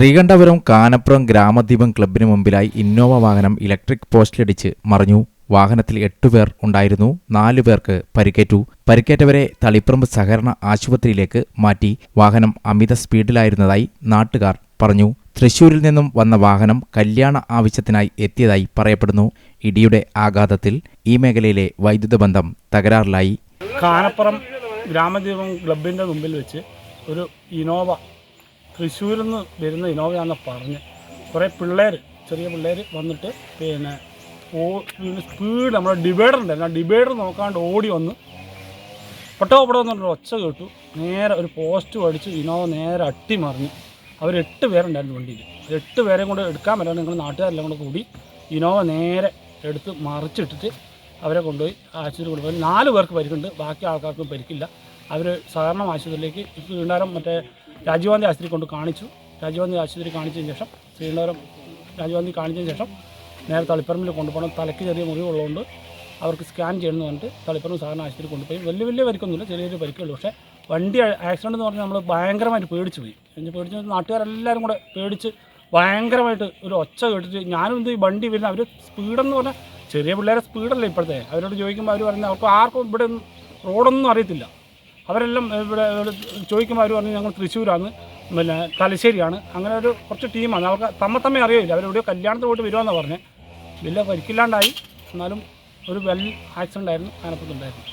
ശ്രീകണ്ഠപുരം കാനപ്പുറം ഗ്രാമദീപം ക്ലബിന് മുമ്പിലായി ഇന്നോവ വാഹനം ഇലക്ട്രിക് പോസ്റ്റിലിടിച്ച് മറിഞ്ഞു. വാഹനത്തിൽ എട്ടുപേർ ഉണ്ടായിരുന്നു. നാലു പേർക്ക് പരിക്കേറ്റു. പരിക്കേറ്റവരെ തളിപ്പറമ്പ് സഹകരണ ആശുപത്രിയിലേക്ക് മാറ്റി വാഹനം അമിത സ്പീഡിലായിരുന്നതായി നാട്ടുകാർ പറഞ്ഞു. തൃശൂരിൽ നിന്നും വന്ന വാഹനം കല്യാണ ആവശ്യത്തിനായി എത്തിയതായി പറയപ്പെടുന്നു. ഇടിയുടെ ആഘാതത്തിൽ ഈ മേഖലയിലെ വൈദ്യുത ബന്ധം തകരാറിലായി. കാനപ്പുറം ഗ്രാമദീപം ക്ലബിന്റെ മുമ്പിൽ വെച്ച് ഒരു ഇനോവ തൃശ്ശൂരിൽ നിന്ന് വരുന്ന ഇനോവയാണെന്ന് പറഞ്ഞ് കുറേ പിള്ളേർ ചെറിയ പിള്ളേർ വന്നിട്ട് പിന്നെ ഓ സ്പീഡ് നമ്മുടെ ഡിവൈഡർ ഉണ്ടായിരുന്നു ആ ഡിവൈഡർ നോക്കാണ്ട് ഓടി വന്ന് പൊട്ടോ പൊട്ടോ എന്ന് ഒച്ച കേട്ടു. നേരെ ഒരു പോസ്റ്റ് അടിച്ച് ഇനോവ നേരെ അട്ടിമറിഞ്ഞു അവർ എട്ട് പേരുണ്ടായിരുന്നു വണ്ടിയിൽ എട്ട് പേരെയും കൂടെ എടുക്കാൻ പറ്റാതെ നിങ്ങൾ നാട്ടുകാരെല്ലാം കൂടെ കൂടി ഇനോവ നേരെ എടുത്ത് മറിച്ചിട്ടിട്ട് അവരെ കൊണ്ടുപോയി ആശുപത്രി കൊണ്ടുപോയി. നാല് പേർക്ക് പരിക്കുണ്ട്. ബാക്കി ആൾക്കാർക്കും പരിക്കില്ല. അവർ സാധാരണ ആശുപത്രിയിലേക്ക് ശ്രീണ്ടാരം മറ്റേ രാജീവ് ഗാന്ധി ആശുപത്രി കൊണ്ട് കാണിച്ചു. രാജീവ് ഗാന്ധി ആശുപത്രി കാണിച്ചതിന് ശേഷം ശ്രീണ്ടാരം രാജീവ് ഗാന്ധി കാണിച്ചതിന് ശേഷം നേരെ തളിപ്പറമ്പിൽ കൊണ്ടുപോകണം. തലയ്ക്ക് ചെറിയ മുറിവുള്ളതുകൊണ്ട് അവർക്ക് സ്കാൻ ചെയ്യണമെന്ന് പറഞ്ഞിട്ട് തളിപ്പറമ്പ് സാധാരണ ആശുപത്രി കൊണ്ടുപോയി. വലിയ വലിയ പരിക്കൊന്നുമില്ല ചെറിയ ചെറിയ പരിക്കുള്ളൂ പക്ഷേ വണ്ടി ആക്സിഡന്റ് എന്ന് പറഞ്ഞാൽ നമ്മൾ ഭയങ്കരമായിട്ട് പേടിച്ച് പോയി. എന്നിട്ട് പേടിച്ച് നാട്ടുകാരെല്ലാവരും കൂടെ പേടിച്ച് ഭയങ്കരമായിട്ട് ഒരു ഒച്ച കേട്ടിട്ട് ഞാനും എന്ത് വണ്ടി വരുന്ന അവർ സ്പീഡെന്ന് പറഞ്ഞാൽ ചെറിയ പിള്ളേരെ സ്പീഡല്ലേ ഇപ്പോഴത്തെ? അവരോട് ചോദിക്കുമ്പോൾ അവർ പറയുന്നത് അവർക്ക് ആർക്കും ഇവിടെ റോഡൊന്നും അറിയത്തില്ല. അവരെല്ലാം ഇവിടെ ചോദിക്കുമ്പോൾ അവർ പറഞ്ഞു ഞങ്ങൾ തൃശ്ശൂരാണ്. പിന്നെ തലശ്ശേരിയാണ്. അങ്ങനെ ഒരു കുറച്ച് ടീമാണ്. അവർക്ക് തമ്മ തമ്മ അറിയില്ല. അവരെവിടെയോ കല്യാണത്തിന് പോയിട്ട് വരുമെന്നാണ് പറഞ്ഞത് വലിയ പരിക്കില്ലാണ്ടായി എന്നാലും ഒരു വെൽ ആക്സിഡന്റ് ആയിരുന്നു അതിനകത്തുണ്ടായിരുന്നു